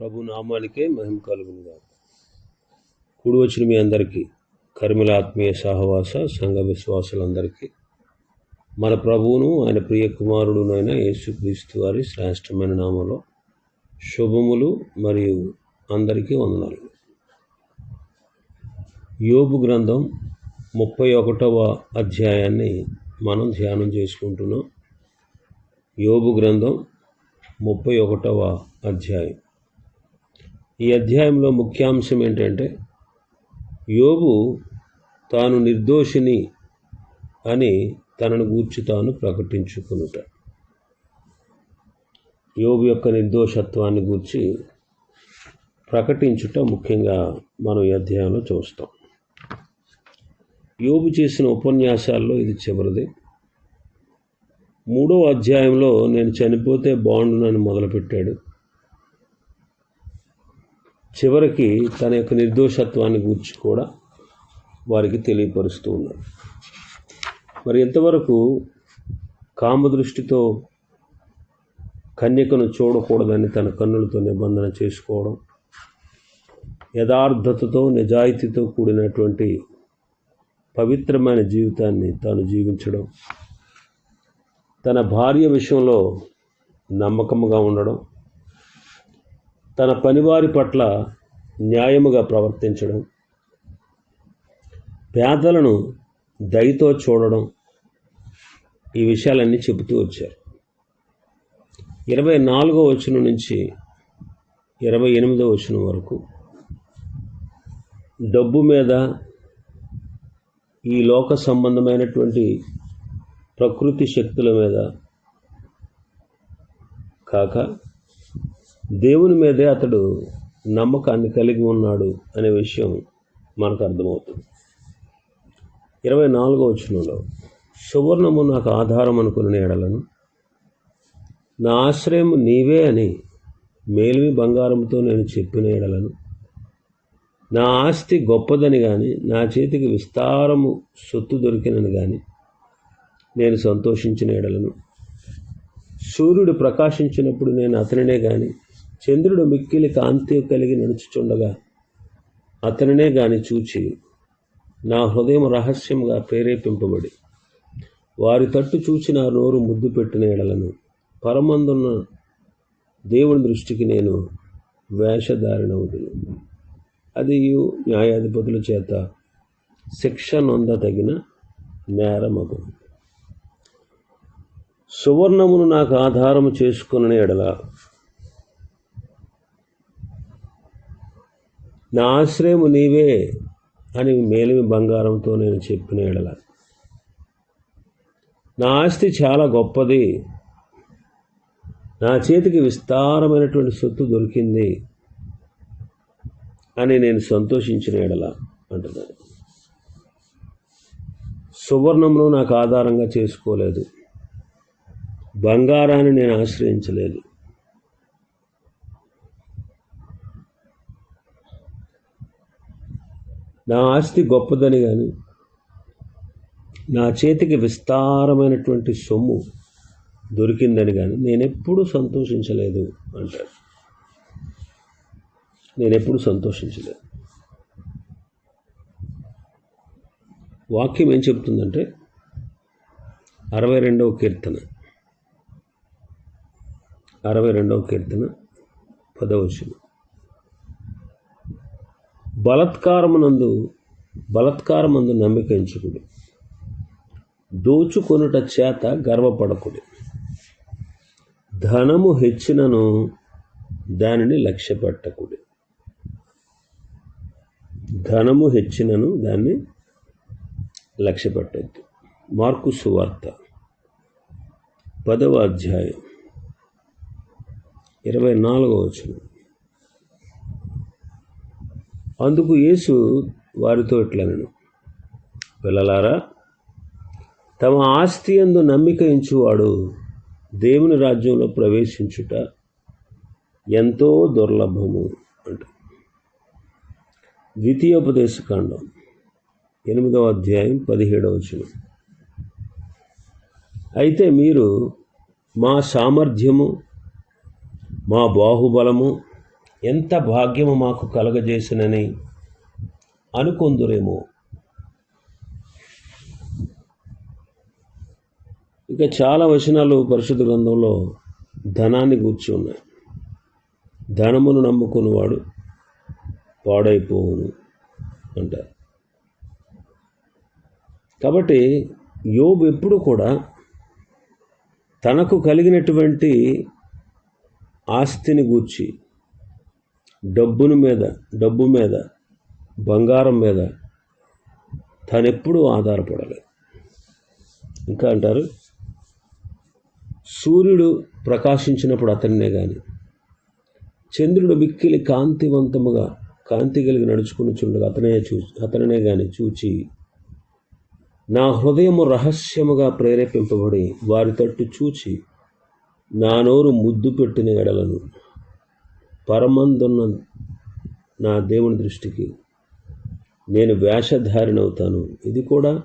ప్రభు నామానికే మహిమ కలుగునుగా కూడి వచ్చిన మీ అందరికీ కర్మిల ఆత్మీయ సహవాస సంఘ విశ్వాసులందరికీ మన ప్రభువును ఆయన ప్రియ కుమారుడునైన యేసుక్రీస్తు వారి శ్రేష్టమైన నామంలో శుభములు మరియు అందరికీ వందనాలు. యోబు గ్రంథం ముప్పై ఒకటవ అధ్యాయాన్ని మనం ధ్యానం చేసుకుంటున్నాం. యోబు గ్రంథం ముప్పై ఒకటవ అధ్యాయం. ఈ అధ్యాయంలో ముఖ్యాంశం ఏంటంటే యోబు తాను నిర్దోషిని అని తనను గూర్చి తాను ప్రకటించుకునుట. యోబు యొక్క నిర్దోషత్వాన్ని గూర్చి ప్రకటించుట ముఖ్యంగా మనం ఈ అధ్యాయంలో చూస్తాం. యోబు చేసిన ఉపన్యాసాల్లో ఇది చివరిది. మూడో అధ్యాయంలో నేను చనిపోతే బాగుండునని మొదలుపెట్టాడు. చివరికి తన యొక్క నిర్దోషత్వాన్ని గూర్చి కూడా వారికి తెలియపరుస్తూ ఉన్నాడు. మరి ఎంతవరకు కామదృష్టితో కన్యకను చూడకూడదని తన కన్నులతో నిబంధన చేసుకోవడం యథార్థతతో నిజాయితీతో కూడినటువంటి పవిత్రమైన జీవితాన్ని తాను జీవించడం తన భార్య విషయంలో నమ్మకముగా ఉండడం తన పనివారి పట్ల న్యాయముగా ప్రవర్తించడం. పేదలను దయతో చూడడం. ఈ విషయాలన్నీ చెబుతూ వచ్చారు. ఇరవై నాలుగో వచనం నుంచి ఇరవై ఎనిమిదో వచనం వరకు డబ్బు మీద ఈ లోక సంబంధమైనటువంటి ప్రకృతి శక్తుల మీద కాక దేవుని మీదే అతడు నమ్మకాన్ని కలిగి ఉన్నాడు అనే విషయం మనకు అర్థమవుతుంది. ఇరవై నాలుగో వచనంలో సువర్ణము నాకు ఆధారం అనుకున్న ఎడలను నా ఆశ్రయం నీవే అని మేలిమి బంగారంతో నేను చెప్పిన ఎడలను నా ఆస్తి గొప్పదని కానీ నా చేతికి విస్తారము సొత్తు దొరికినని కానీ నేను సంతోషించిన ఎడలను సూర్యుడు ప్రకాశించినప్పుడు నేను అతనినే కానీ చంద్రుడు మిక్కిలి కాంతి కలిగి నడుచుచుండగా అతనినే గాని చూచి నా హృదయం రహస్యంగా ప్రేరేపింపబడి వారి తట్టు చూచి నా నోరు ముద్దు పెట్టిన ఎడలను పరమందున్న దేవుని దృష్టికి నేను వేషధారినవుదును అది న్యాయాధిపతుల చేత శిక్ష నొందతగిన నేరమగు. సువర్ణమును నాకు ఆధారము చేసుకున్న ఎడల నా ఆశ్రయము నీవే అని మేలిమి బంగారంతో నేను చెప్పిన ఎడల. నా ఆస్తి చాలా గొప్పది. నా చేతికి విస్తారమైనటువంటి సొత్తు దొరికింది అని నేను సంతోషించిన ఎడల అంటున్నాడు. సువర్ణమును నాకు ఆధారంగా చేసుకోలేదు. బంగారాన్ని నేను ఆశ్రయించలేదు. నా ఆస్తి గొప్పదని కానీ నా చేతికి విస్తారమైనటువంటి సొమ్ము దొరికిందని కానీ నేనెప్పుడు సంతోషించలేదు అంటాడు నేనెప్పుడు సంతోషించలేదు. వాక్యం ఏం చెప్తుందంటే అరవై రెండవ కీర్తన. అరవై రెండవ కీర్తన పదవచనం. బలత్కారమునందు బలత్కారమందు నమ్మిక ఎంచుకుడు. దోచుకొనుట చేత గర్వపడకుడు. ధనము హెచ్చినను దానిని లక్ష్యపెట్టకుడి. ధనము హెచ్చినను దాన్ని లక్ష్యపెట్టద్దు. మార్కు సువార్త పదవ అధ్యాయం ఇరవై నాలుగవ వచనం. అందుకు యేసు వారితో ఇట్లనను పిల్లలారా తమ ఆస్తి అందు నమ్మిక ఇంచువాడు దేవుని రాజ్యంలో ప్రవేశించుట ఎంతో దుర్లభము అంట. ద్వితీయోపదేశకాండం ఎనిమిదవ అధ్యాయం పదిహేడవ వచనం. అయితే మీరు మా సామర్థ్యము మా బాహుబలము ఎంత భాగ్యము మాకు కలగజేసినని అనుకొందురేమో. ఇక చాలా వచనాలు పరిశుద్ధ గ్రంథంలో ధనాన్ని గూర్చి ఉన్నాయి. ధనమును నమ్ముకున్నవాడు పాడైపోవును అంటారు. కాబట్టి యోబు ఎప్పుడు కూడా తనకు కలిగినటువంటి ఆస్తిని గూర్చి డబ్బును మీద డబ్బు మీద బంగారం మీద తనెప్పుడూ ఆధారపడలేదు. ఇంకా అంటారు సూర్యుడు ప్రకాశించినప్పుడు అతన్నే కానీ చంద్రుడు మిక్కిలి కాంతివంతముగా కాంతి కలిగి నడుచుకుని చుండగా అతనే చూ అతననే కానీ చూచి నా హృదయము రహస్యముగా ప్రేరేపింపబడి వారి తట్టు చూచి నా నోరు ముద్దు పెట్టిన ఎడలను పరమందున్న నా దేవుని దృష్టికి నేను వేషధారినవుతాను. ఇది కూడా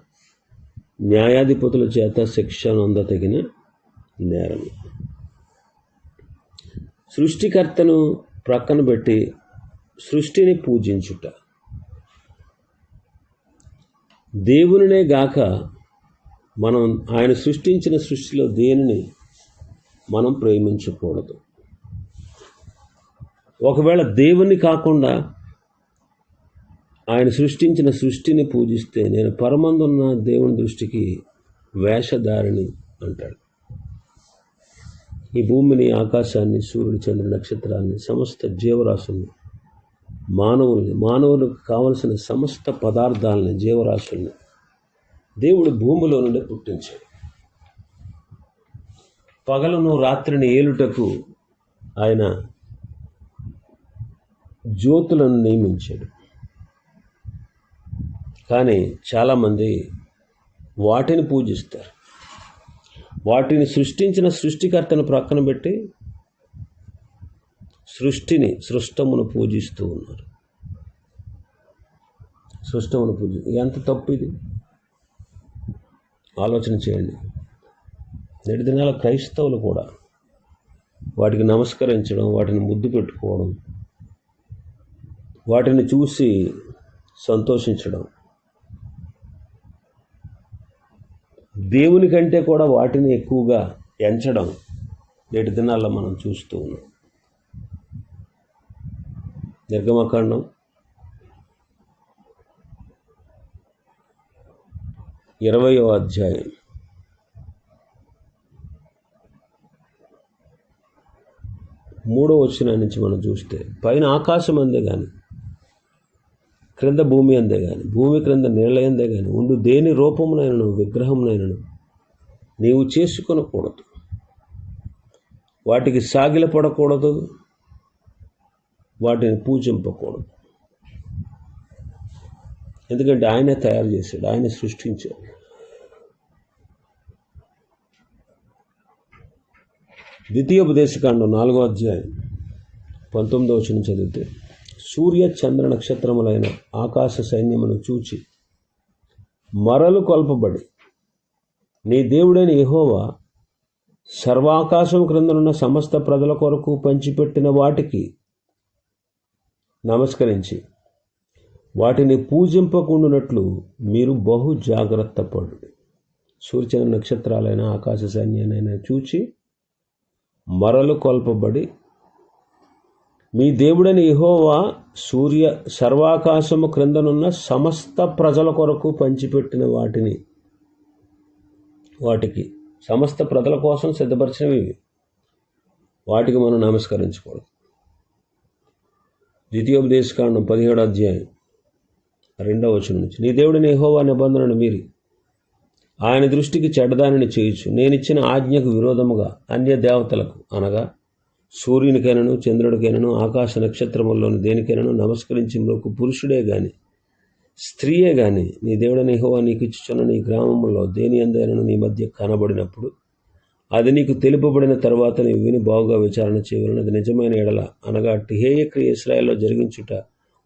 న్యాయాధిపతుల చేత శిక్షనందతగిన నేరం. సృష్టికర్తను ప్రక్కన పెట్టి సృష్టిని పూజించుట. దేవునినే గాక మనం ఆయన సృష్టించిన సృష్టిలో దేనిని మనం ప్రేమించకూడదు. ఒకవేళ దేవుణ్ణి కాకుండా ఆయన సృష్టించిన సృష్టిని పూజిస్తే నేను పరమందున్న దేవుని దృష్టికి వేషధారిణి అంటాడు. ఈ భూమిని ఆకాశాన్ని సూర్యుడు చంద్ర నక్షత్రాన్ని సమస్త జీవరాశుల్ని మానవుల్ని మానవులకు కావలసిన సమస్త పదార్థాలని జీవరాశుల్ని దేవుడు భూమిలో నుండి పుట్టించాడు. పగలను రాత్రిని ఏలుటకు ఆయన జ్యోతులను నియమించాడు. కానీ చాలామంది వాటిని పూజిస్తారు. వాటిని సృష్టించిన సృష్టికర్తను ప్రక్కన పెట్టి సృష్టిని సృష్టమును పూజిస్తూ ఉన్నారు. సృష్టమును పూజ ఎంత తప్పు ఇది? ఆలోచన చేయండి. నేటి దినాల క్రైస్తవులు కూడా వాటికి నమస్కరించడం వాటిని ముద్దు పెట్టుకోవడం వాటిని చూసి సంతోషించడం. దేవుని కంటే కూడా వాటిని ఎక్కువగా ఎంచడం నేటి దినాల్లో మనం చూస్తూ ఉన్నాం. నిర్గమకాండం ఇరవయో అధ్యాయం. మూడో వచ్చిన నుంచి మనం చూస్తే పైన ఆకాశం అందే కానీ క్రింద భూమి అందే కానీ భూమి క్రింద నీళ్ళ అందే కానీ ఉండు దేని రూపమునైనను విగ్రహమునైనను నీవు చేసుకొనకూడదు. వాటికి సాగిలపడకూడదు వాటిని పూజింపకూడదు. ఎందుకంటే ఆయనే తయారు చేశాడు ఆయన సృష్టించాడు. ద్వితీయోపదేశకాండం నాలుగో అధ్యాయం పంతొమ్మిదో వచ్చిన చదివితే సూర్య చంద్ర నక్షత్రములైన ఆకాశ సైన్యమును చూచి మరలు కొల్పబడి నీ దేవుడైన యెహోవా సర్వాకాశం క్రిందనున్న సమస్త ప్రజల కొరకు పంచిపెట్టిన వాటికి నమస్కరించి వాటిని పూజింపకుండునట్లు మీరు బహు జాగ్రత్త పడు సూర్యచంద్ర నక్షత్రాలైన ఆకాశ సైన్యానైనా చూచి మరలు కొల్పబడి మీ దేవుడని ఇహోవా సూర్య సర్వాకాశము క్రిందనున్న సమస్త ప్రజల కొరకు పంచిపెట్టిన వాటిని వాటికి సమస్త ప్రజల కోసం సిద్ధపరిచినవి ఇవి. వాటికి మనం నమస్కరించకూడదు. ద్వితీయోపదేశకాండం పదిహేడు అధ్యాయం రెండవ వచనం నుంచి. నీ దేవుడిని యెహోవా నిబంధనను మీరి. ఆయన దృష్టికి చెడ్డదానిని చేయొచ్చు నేనిచ్చిన ఆజ్ఞకు విరోధముగా అన్య దేవతలకు అనగా సూర్యునికైనను చంద్రుడికైనను ఆకాశ నక్షత్రముల్లోని దేనికైనను నమస్కరించి మరొక పురుషుడే గాని స్త్రీయే గాని నీ దేవుడని యెహోవా నీకు ఇచ్చుచున్న నీ గ్రామంలో దేని అందైనను నీ మధ్య కనబడినప్పుడు అది నీకు తెలుపబడిన తర్వాత నీవు విని బాగుగా విచారణ చేయవలన. అది నిజమైన ఎడల అనగా టిహేయ క్రియ ఇస్రాయల్లో జరిగించుట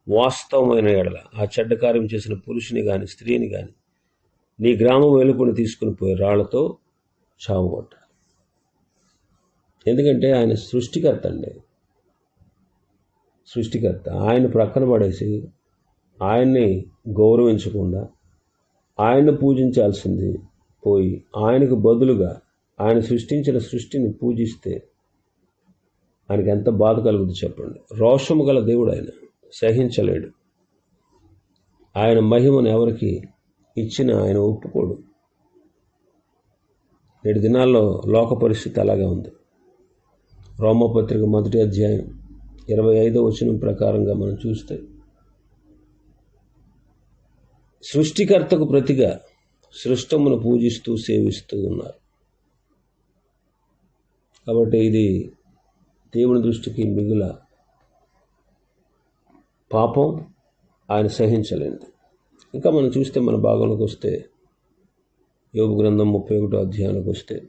వాస్తవమైన ఎడల. ఆ చెడ్డ కార్యం చేసిన పురుషుని కానీ స్త్రీని కానీ నీ గ్రామం వెలుపుని తీసుకుని పోయి రాళ్ళతో చావుగొట్ట ఎందుకంటే ఆయన సృష్టికర్త అండి. సృష్టికర్త. ఆయన ప్రక్కన పడేసి ఆయన్ని గౌరవించకుండా ఆయన్ని పూజించాల్సింది పోయి ఆయనకు బదులుగా ఆయన సృష్టించిన సృష్టిని పూజిస్తే ఆయనకి ఎంత బాధ కలుగుతుంది చెప్పండి. రోషము గల దేవుడు ఆయన. సహించలేడు. ఆయన మహిమను ఎవరికి ఇచ్చిన ఆయన ఒప్పుకోడు. నేటి దినాల్లో లోక పరిస్థితి అలాగే ఉంది. రోమపత్రిక మొదటి అధ్యాయం ఇరవై ఐదో వచనం ప్రకారంగా మనం చూస్తే సృష్టికర్తకు ప్రతిగా సృష్టమును పూజిస్తూ సేవిస్తూ ఉన్నారు. కాబట్టి ఇది దేవుని దృష్టికి మిగుల పాపం ఆయన సహించలేనిది. ఇంకా మనం చూస్తే మన భాగంలోకి వస్తే యోగ గ్రంథం ముప్పై ఒకటో అధ్యాయానికి వస్తే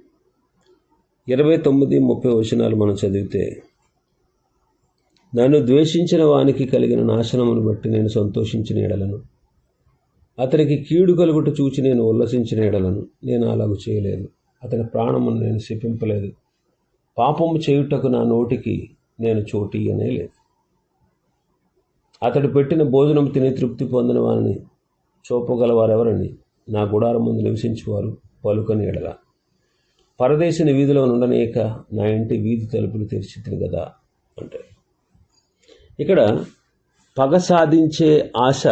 ఇరవై తొమ్మిది ముప్పై వచనాలు మనం చదివితే నన్ను ద్వేషించిన వానికి కలిగిన నాశనమును బట్టి నేను సంతోషించిన ఎడలను అతనికి కీడు కలుగుట చూచి నేను ఉల్లసించిన ఎడలను నేను అలాగూ చేయలేదు. అతని ప్రాణమును నేను శిపింపలేదు. పాపము చేయుటకు నా నోటికి నేను చోటి అనే లేదు. అతడు పెట్టిన భోజనం తిని తృప్తి పొందిన వారిని చూపగలవారెవరని నా గుడారం ముందు నివసించేవారు పలుకని ఎడలా. పరదేశిని వీధిలో ఉండనేక నా ఇంటి వీధి తలుపులు తెరిచితిని కదా అంటే. ఇక్కడ పగ సాధించే ఆశ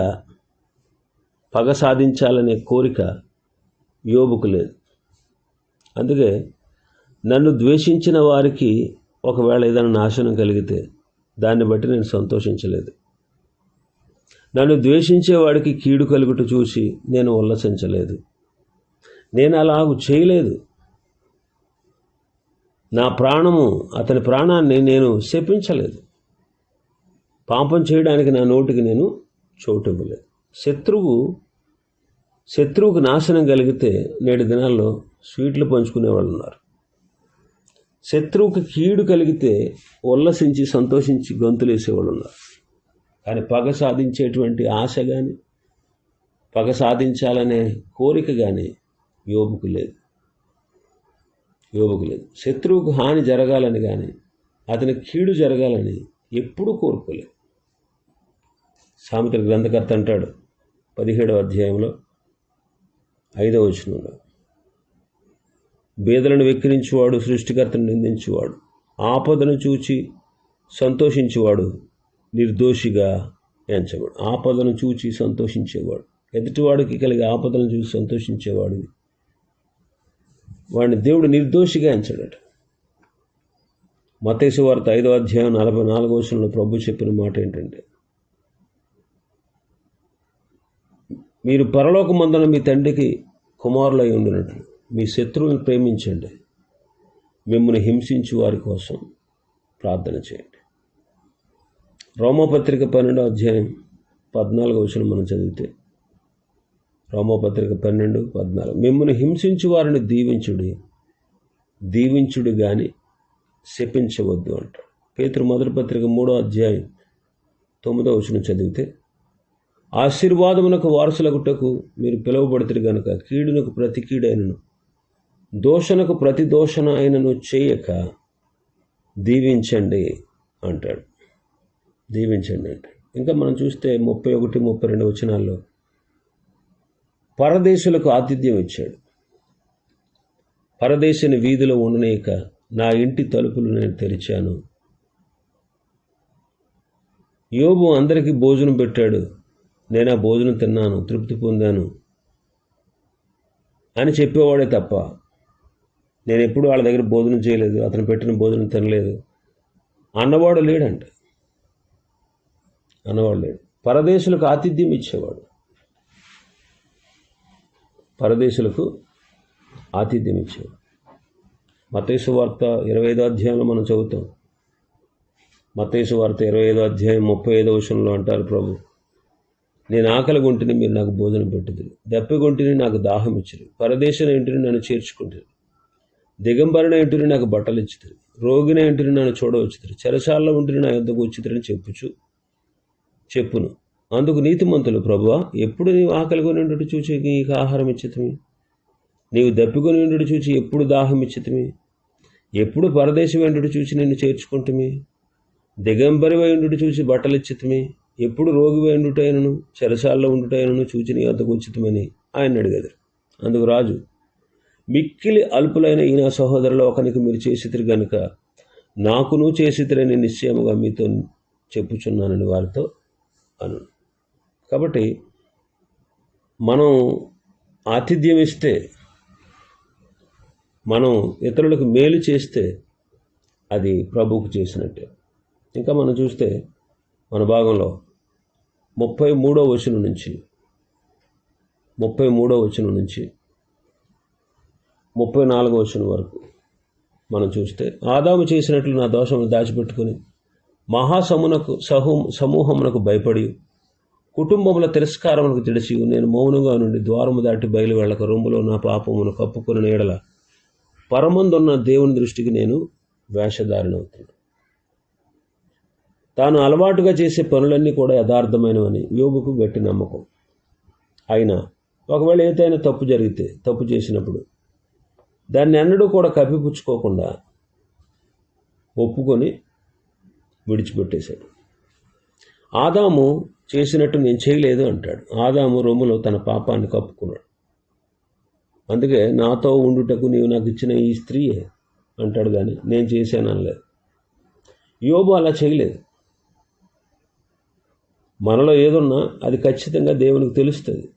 పగ సాధించాలనే కోరిక యోబుకు లేదు. అందుకే నన్ను ద్వేషించిన వారికి ఒకవేళ ఏదైనా నాశనం కలిగితే దాన్ని బట్టి నేను సంతోషించలేదు. నన్ను ద్వేషించేవాడికి కీడు కలుగుట చూసి నేను ఉల్లసించలేదు. నేను అలాగు చేయలేదు. నా ప్రాణము అతని ప్రాణాన్ని నేను శపించలేదు. పాపం చేయడానికి నా నోటికి నేను చోటు ఇవ్వలేదు శత్రువు శత్రువుకు నాశనం కలిగితే నేటి దినాల్లో స్వీట్లు పంచుకునే వాళ్ళు ఉన్నారు శత్రువుకి కీడు కలిగితే ఉల్లసించి సంతోషించి గంతులు వేసేవాళ్ళు ఉన్నారు కానీ పగ సాధించేటువంటి ఆశ కానీ పగ సాధించాలనే కోరిక కానీ యోబుకు లేదు. యోబుకు లేదు. శత్రువుకు హాని జరగాలని కానీ అతని కీడు జరగాలని ఎప్పుడూ కోరుకోలేదు. సామెతల గ్రంథకర్త అంటాడు పదిహేడవ అధ్యాయంలో ఐదవ వచనంలో బేదలను వెక్కిరించువాడు సృష్టికర్తను నిందించువాడు. ఆపదను చూచి సంతోషించేవాడు నిర్దోషిగా ఎంచబడు. ఆపదను చూచి సంతోషించేవాడు. ఎదుటివాడికి కలిగే ఆపదను చూసి సంతోషించేవాడు వాడిని దేవుడు నిర్దోషిగా ఎంచడట. మతేసు వార్త ఐదో అధ్యాయం నలభై నాలుగో వచనంలో ప్రభు చెప్పిన మాట ఏంటంటే మీరు పరలోకమందున మీ తండ్రికి కుమారులై ఉండినట్లు. మీ శత్రువులను ప్రేమించండి. మిమ్మల్ని హింసించు వారి కోసం ప్రార్థన చేయండి. రోమపత్రిక పన్నెండో అధ్యాయం పద్నాలుగో వచనం మనం చదివితే రోమపత్రిక పన్నెండు పద్నాలుగు. మిమ్మల్ని హింసించు వారిని దీవించుడి దీవించుడు కానీ శపించవద్దు అంటాడు. పేతురు మొదటి పత్రిక మూడో అధ్యాయం తొమ్మిదో వచనం చదివితే ఆశీర్వాదమునకు వారసులగుటకు మీరు పిలువబడుతురు గనుక కీడునకు ప్రతి కీడైనను దోషణకు ప్రతి దోషణ అయినను చేయక దీవించండి అంటాడు. దీవించండి అంటే ఇంకా మనం చూస్తే ముప్పై ఒకటి ముప్పై రెండు వచనాల్లో పరదేశులకు ఆతిథ్యం ఇచ్చాడు. పరదేశని వీధిలో ఉండనేక నా ఇంటి తలుపులు నేను తెరిచాను. యోబు అందరికీ భోజనం పెట్టాడు. నేను ఆ భోజనం తిన్నాను తృప్తి పొందాను అని చెప్పేవాడే తప్ప నేను ఎప్పుడు వాళ్ళ దగ్గర భోజనం చేయలేదు అతను పెట్టిన భోజనం తినలేదు. అన్నవాడు లేడంట. అన్నవాడు లేడు. పరదేశులకు ఆతిథ్యం ఇచ్చేవాడు. పరదేశులకు ఆతిథ్యం ఇచ్చేవాడు మతేసు వార్త ఇరవై ఐదో అధ్యాయంలో మనం చదువుతాం. మతేసు వార్త ఇరవై ఐదో అధ్యాయం ముప్పై ఐదో విషయంలో అంటారు ప్రభు నేను ఆకలి గుంటిని మీరు నాకు భోజనం పెట్టింది దప్పిగొంటిని నాకు దాహం ఇచ్చరు పరదేశం ఇంటిని నన్ను చేర్చుకుంటారు. దిగంబరిన ఇంటిని నాకు బట్టలు ఇచ్చుతారు రోగిన ఇంటిని నన్ను చూడవచ్చుతారు చెరసాల్లో ఉంటుని నా యుద్ధకు వచ్చితరని చెప్పుచు చెప్పును. అందుకు నీతిమంతులు ప్రభువా ఎప్పుడు నీవు ఆకలి కొనిండు చూచి నీకు ఆహారం ఇచ్చితమి నీవు దప్పికొని ఉండు చూచి ఎప్పుడు దాహం ఇచ్చితమి ఎప్పుడు పరదేశం వెంటడు చూచి నిన్ను చేర్చుకుంటుమి? దిగంబరి ఉండుట చూసి బట్టలు ఇచ్చితమి ఎప్పుడు రోగి ఉండుటైనను చెరసాల్లో ఉండుటైనను చూచి నీ వద్దకు ఉచితమని ఆయన అడిగారు అందుకు రాజు మిక్కిలి అల్పులైన ఈయన సహోదరులు ఒకనికి మీరు చేసితిరి గనుక నాకును చేసితిరని నిశ్చయముగా మీతో చెప్పుచున్నానని వారితో అను. కాబట్టి మనం ఆతిథ్యం ఇస్తే మనం ఇతరులకు మేలు చేస్తే అది ప్రభువుకు చేసినట్టే. ఇంకా మనం చూస్తే మన భాగంలో ముప్పై మూడో వచనం నుంచి ముప్పై మూడో వచనం నుంచి ముప్పై నాలుగో వచనం వరకు మనం చూస్తే ఆదాము చేసినట్లు నా దోషములు దాచిపెట్టుకుని మహాసమునకు సహు సమూహమునకు భయపడి కుటుంబముల తిరస్కారమునకు తెలిసి నేను మౌనంగా నుండి ద్వారము దాటి బయలు వెళ్ళక రొమ్ములో నా పాపమును కప్పుకుని నీడల పరమందున్న దేవుని దృష్టికి నేను వేషధారణవుతున్నాను తాను అలవాటుగా చేసే పనులన్నీ కూడా యథార్థమైనవని యోగుకు గట్టి నమ్మకం. అయినా ఒకవేళ ఏదైనా తప్పు జరిగితే తప్పు చేసినప్పుడు దాన్ని ఎన్నడూ కూడా కప్పిపుచ్చుకోకుండా ఒప్పుకొని విడిచిపెట్టేశాడు. ఆదాము చేసినట్టు నేను చేయలేదు అంటాడు. ఆదాము రొమ్ములో తన పాపాన్ని కప్పుకున్నాడు. అందుకే నాతో ఉండుటకు నీవు నాకు ఇచ్చిన ఈ స్త్రీయే అంటాడు కానీ నేను చేశాను అనలేదు. యోబు అలా చేయలేదు. మనలో ఏదున్నా అది ఖచ్చితంగా దేవునికి తెలుస్తుంది.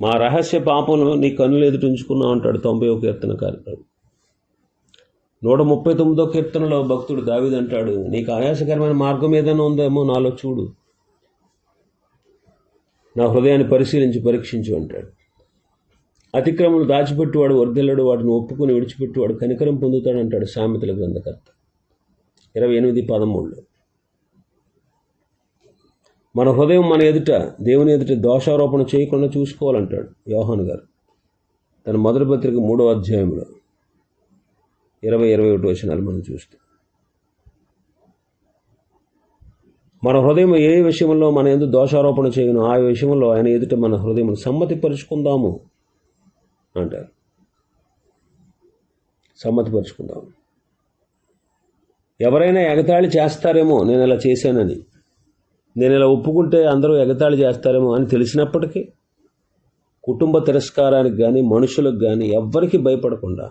మా రహస్య పాపను నీ కన్నులు ఎదుటించుకున్నావు అంటాడు తొంభై ఒక కీర్తన కార్యక్రమం. నూట ముప్పై తొమ్మిదో కీర్తనలో భక్తుడు దావిది అంటాడు నీకు ఆయాసకరమైన మార్గం ఏదైనా ఉందేమో నాలో చూడు. నా హృదయాన్ని పరిశీలించి పరీక్షించు అంటాడు. అతిక్రమలు దాచిపెట్టువాడు వర్ధిల్లడు వాటిని ఒప్పుకొని విడిచిపెట్టువాడు కనికరం పొందుతాడు అంటాడు సామెతల గ్రంథకర్త. ఇరవై ఎనిమిది పదమూడులో. మన హృదయం మన ఎదుట దేవుని ఎదుట దోషారోపణ చేయకుండా చూసుకోవాలంటాడు యోహాన్ గారు. తన మొదటి పత్రిక మూడో అధ్యాయంలో. ఇరవై ఇరవై ఒకటి వచనాలు మనం చూస్తాం. మన హృదయం ఏ విషయంలో మన ఎందుకు దోషారోపణ చేయను ఆ విషయంలో ఆయన ఎదుట మన హృదయం సమ్మతిపరుచుకుందాము అంటారు. సమ్మతిపరుచుకుందాము. ఎవరైనా ఎగతాళి చేస్తారేమో నేను ఇలా చేశానని. నేను ఇలా ఒప్పుకుంటే అందరూ ఎగతాళి చేస్తారేమో అని తెలిసినప్పటికీ కుటుంబ తిరస్కారానికి కానీ మనుషులకు కానీ ఎవ్వరికీ భయపడకుండా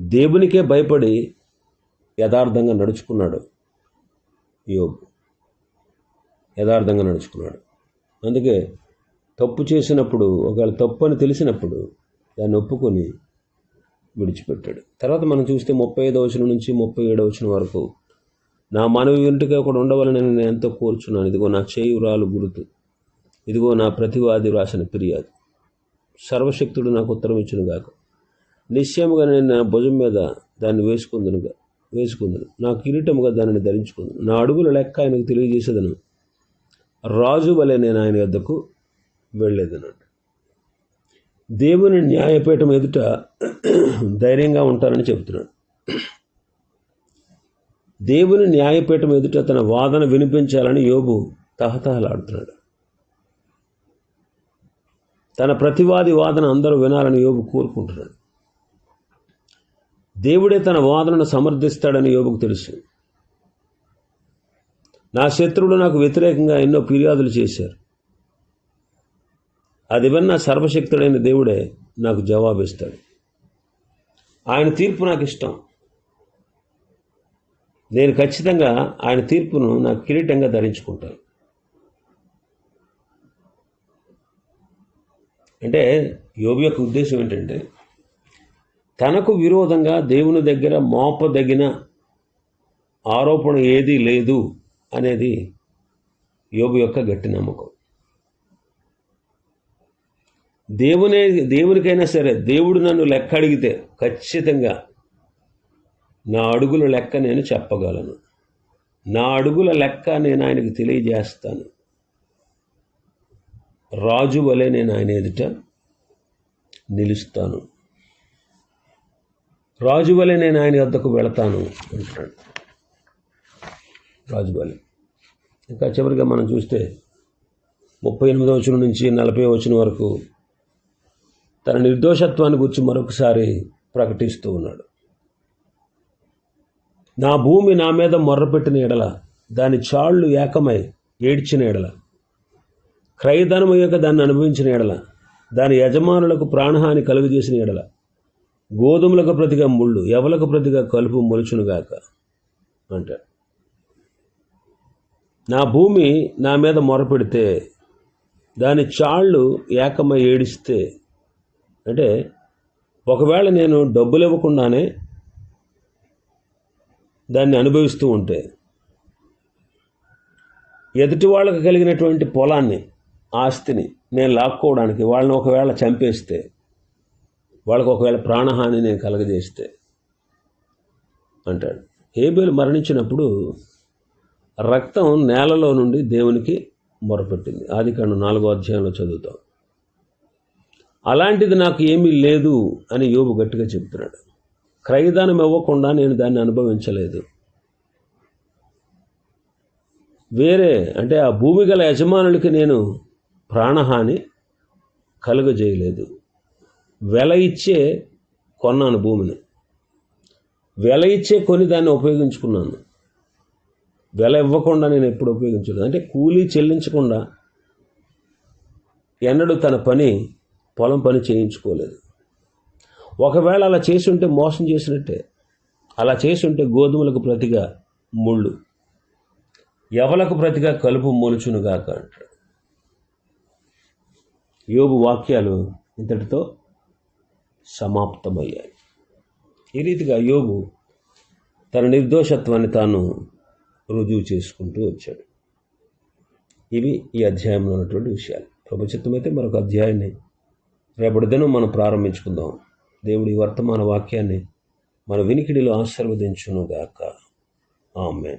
దేవునికే భయపడి యథార్థంగా నడుచుకున్నాడు యోగు యథార్థంగా నడుచుకున్నాడు. అందుకే తప్పు చేసినప్పుడు ఒకవేళ తప్పు అని తెలిసినప్పుడు దాన్ని ఒప్పుకొని విడిచిపెట్టాడు. తర్వాత మనం చూస్తే ముప్పై ఐదో వచనం నుంచి ముప్పై ఏడో వచనం వరకు నా మనవి ఇంటికి ఒకడు ఉండవాలని నేను ఎంతో కోరుచున్నాను. ఇదిగో నా చేయురాలు గురుతు. ఇదిగో నా ప్రతివాది రాసిన ఫిర్యాదు. సర్వశక్తుడు నాకు ఉత్తరం ఇచ్చిన గాక నిశ్చయముగా నేను నా భుజం మీద దాన్ని వేసుకుందునుగా వేసుకుందును. నా కిరీటముగా దానిని ధరించుకుందును. నా అడుగుల లెక్క ఆయనకు తెలియజేసేదను. రాజు వలె నేను ఆయన వద్దకు వెళ్ళేదనంట దేవుని న్యాయపీఠం ఎదుట ధైర్యంగా ఉంటారని చెబుతున్నాడు. దేవుని న్యాయపీఠం ఎదుట తన వాదన వినిపించాలని యోబు తహతహలాడుతున్నాడు. తన ప్రతివాది వాదన అందరూ వినాలని యోబు కోరుకుంటున్నాడు. దేవుడే తన వాదనను సమర్థిస్తాడని యోగుకు తెలుసు. నా శత్రువులు నాకు వ్యతిరేకంగా ఎన్నో ఫిర్యాదులు చేశారు. అది విన్న సర్వశక్తుడైన దేవుడే నాకు జవాబిస్తాడు. ఆయన తీర్పు నాకు ఇష్టం. నేను ఖచ్చితంగా ఆయన తీర్పును నాకు కిరీటంగా ధరించుకుంటాను. అంటే యోగి యొక్క ఉద్దేశం ఏంటంటే తనకు విరోధంగా దేవుని దగ్గర మోపదగిన ఆరోపణ ఏదీ లేదు అనేది యోగు యొక్క గట్టి నమ్మకం. దేవునే దేవునికైనా సరే దేవుడు నన్ను లెక్క అడిగితే ఖచ్చితంగా నా అడుగుల లెక్క నేను చెప్పగలను. నా అడుగుల లెక్క నేను ఆయనకు తెలియజేస్తాను. రాజు వలె నేను ఆయన ఎదుట నిలుస్తాను. రాజు వలె నేను ఆయన వద్దకు వెళతాను అంటున్నాడు రాజు వలె. ఇంకా చివరిగా మనం చూస్తే ముప్పై ఎనిమిదో వచనం నుంచి నలభై వచనం వరకు తన నిర్దోషత్వాన్ని గురించి మరొకసారి ప్రకటిస్తూ ఉన్నాడు. నా భూమి నా మీద మొర్రపెట్టిన ఎడల దాని చాళ్ళు ఏకమై ఏడ్చిన ఎడల క్రయధనము యొక్క దాన్ని అనుభవించిన ఎడల దాని యజమానులకు ప్రాణహాని కలుగజేసిన ఎడల గోధుమలకు ప్రతిగా ముళ్ళు ఎవలకు ప్రతిగా కలుపు మొలుచునుగాక అంటాడు. నా భూమి నా మీద మొరపెడితే దాని చాళ్ళు ఏకమై ఏడిస్తే అంటే ఒకవేళ నేను డబ్బులు ఇవ్వకుండానే దాన్ని అనుభవిస్తూ ఉంటే ఎదుటి వాళ్ళకి కలిగినటువంటి పొలాన్ని ఆస్తిని నేను లాక్కోవడానికి వాళ్ళని ఒకవేళ చంపేస్తే వాళ్ళకు ఒకవేళ ప్రాణహాని నేను కలగజేస్తే అంటాడు. హేబేలు మరణించినప్పుడు రక్తం నేలలో నుండి దేవునికి మొరపెట్టింది. ఆది కాండం నాలుగో అధ్యాయంలో చదువుతాం. అలాంటిది నాకు ఏమీ లేదు అని యోబు గట్టిగా చెప్తున్నాడు క్రయదానం ఇవ్వకుండా నేను దాన్ని అనుభవించలేదు. వేరే అంటే ఆ భూమి గల యజమానులకి నేను ప్రాణహాని కలుగజేయలేదు. వెల ఇచ్చే కొన్నాను భూమిని. వెల ఇచ్చే కొని దాన్ని ఉపయోగించుకున్నాను. వెల ఇవ్వకుండా నేను ఎప్పుడు ఉపయోగించలేదు. అంటే కూలీ చెల్లించకుండా ఎన్నడూ తన పని పొలం పని చేయించుకోలేదు. ఒకవేళ అలా చేసి ఉంటే మోసం చేసినట్టే. అలా చేసి ఉంటే గోధుమలకు ప్రతిగా ముళ్ళు. ఎవలకు ప్రతిగా కలుపు మొలుచునుగాక అంటాడు. యోగు వాక్యాలు ఇంతటితో సమాప్తమయ్యాయి. ఈ రీతిగా యోగు తన నిర్దోషత్వాన్ని తాను రుజువు చేసుకుంటూ వచ్చాడు. ఇవి ఈ అధ్యాయంలో ఉన్నటువంటి విషయాలు. ప్రభుత్వమైతే మరొక అధ్యాయాన్ని రేపటి దినం మనం ప్రారంభించుకుందాం. దేవుడి వర్తమాన వాక్యాన్ని మన వినికిడిలో ఆశీర్వదించునుగాక. ఆమెన్.